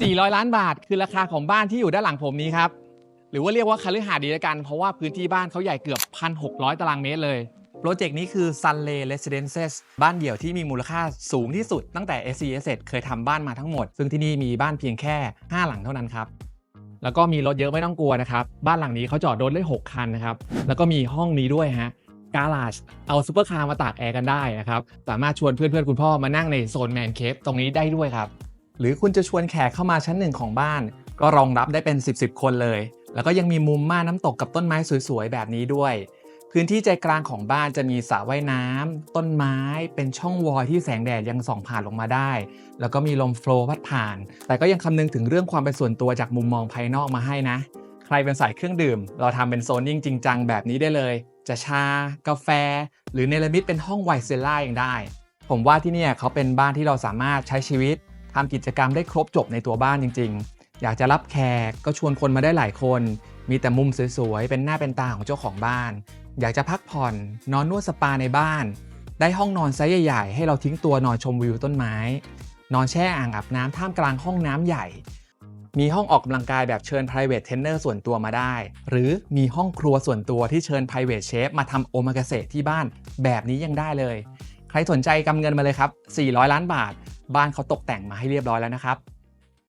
400 ล้านบาทคือราคาของบ้านที่อยู่ด้านหลังผมนี้ครับ หรือว่าเรียกว่าคฤหาสน์ดีละกัน เพราะว่าพื้นที่บ้านเขาใหญ่เกือบ 1,600 ตารางเมตรเลย โปรเจกต์นี้คือ Sunlay Residences บ้านเดี่ยวที่มีมูลค่าสูงที่สุดตั้งแต่ s c s เคยทำบ้านมาทั้งหมด ซึ่งที่นี่มีบ้านเพียงแค่ 5 หลังเท่านั้นครับแล้วก็มีรถเยอะไม่ต้องกลัวนะครับ บ้านหลังนี้เขาจอดรถได้ 6 คันนะครับ แล้วก็มีห้องนี้ด้วยฮะการาจเอาซูเปอร์คาร์มาตากแอร์กันได้นะครับ สามารถชวนเพื่อนๆ คุณพ่อมานั่งในโซนแมนเคฟตรงนี้ได้ด้วยครับ หรือคุณจะชวนแขกเข้ามาชั้นหนึ่งของบ้าน ก็รองรับได้เป็น 10บสคนเลย แล้วก็ยังมีมุมม่านน้ำตกกับต้นไม้สวยๆ แบบนี้ด้วย พื้นที่ใจกลางของบ้านจะมีสระว่ายน้ำต้นไม้ เป็นช่องวอยที่แสงแดดยังส่องผ่านลงมาได้ แล้วก็มีลมโฟลว์พัดผ่าน แต่ก็ยังคำนึงถึงเรื่องความเป็นส่วนตัวจากมุมมองภายนอกมาให้นะ ใครเป็นสายเครื่องดื่ม เราทำเป็นโซนนิ่งจริงจังแบบนี้ได้เลย จะชา กาแฟ หรือเนรมิตเป็นห้องไวเซล่ายังได้ ผมว่าที่นี่เขาเป็นบ้านที่เราสามารถใช้ชีวิต ทำกิจกรรมได้ครบจบในตัวบ้านจริง ๆ อยากจะรับแขกก็ชวนคนมาได้หลายคน มีแต่มุมสวยๆ เป็นหน้าเป็นตาของเจ้าของบ้าน อยากจะพักผ่อนนอนนวดสปาในบ้าน ได้ห้องนอนไซส์ใหญ่ๆ ให้เราทิ้งตัวนอนชมวิวต้นไม้ นอนแช่อ่างอาบน้ำท่ามกลางห้องน้ำใหญ่ มีห้องออกกำลังกายแบบเชิญ private trainer ส่วนตัวมาได้ หรือมีห้องครัวส่วนตัวที่เชิญ private chef มาทำโอมากาเสะที่บ้านแบบนี้ยังได้เลย ใครสนใจกำเงินมาเลยครับ 400 ล้านบาท บ้านเขาตกแต่งมาให้เรียบร้อยแล้วนะครับ